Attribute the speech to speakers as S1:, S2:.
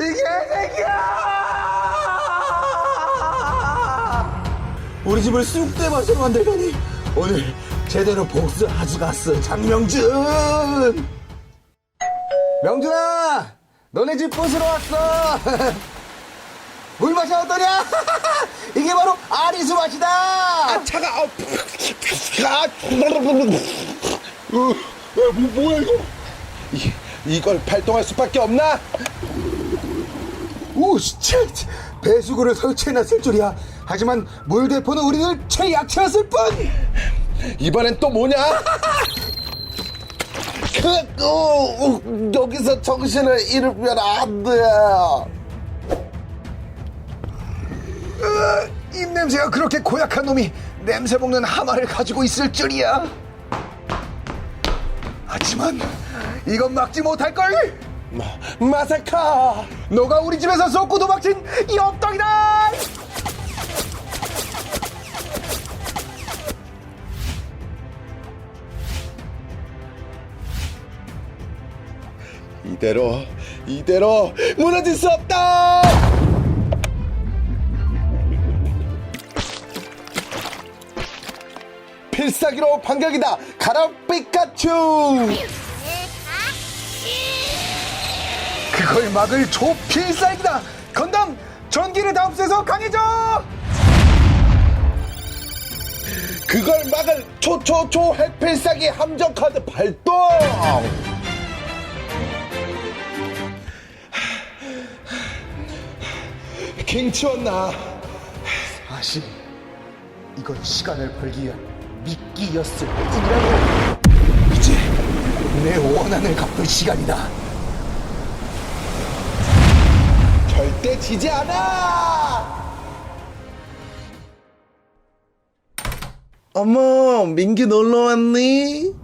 S1: 이 개새끼야! 우리 집을 쑥대밭으로 만들다니 오늘 제대로 복수하지 갔어 장명준! 명준아! 너네 집 부수러 왔어! 물 마셔 어떠냐? 이게 바로 아리수 맛이다!
S2: 아 차가 아, 아, 어, 어, 뭐, 뭐야 이거? 이, 이걸 발동할 수밖에 없나?
S1: 오, 쉣! 배수구를 설치해놨을 줄이야. 하지만 물대포는 우리들 최약체였을 뿐!
S2: 이번엔 또 뭐냐? 그, 어, 어, 여기서 정신을 잃으면 안 돼.
S1: 입냄새가 그렇게 고약한 놈이 냄새 먹는 하마를 가지고 있을 줄이야. 하지만 이건 막지 못할 걸!
S2: 마, 마사카!
S1: 너가 우리 집에서 쏟고 도망친 이 엉덩이다!
S2: 이대로, 이대로 무너질 수 없다! 필살기로 반격이다! 가라, 피카츄!
S1: 그걸 막을 초필살기다! 건담 전기를 다 흡수해서 강해져!
S2: 그걸 막을 초초초 핵필살기 함정 카드 발동! 갱치웠나?
S1: 사실 이건 시간을 벌기 위한 미끼였을 뿐이라고 이제 내 원한을 갚을 시간이다
S2: 지지 않아! 어머, 민규 놀러 왔니?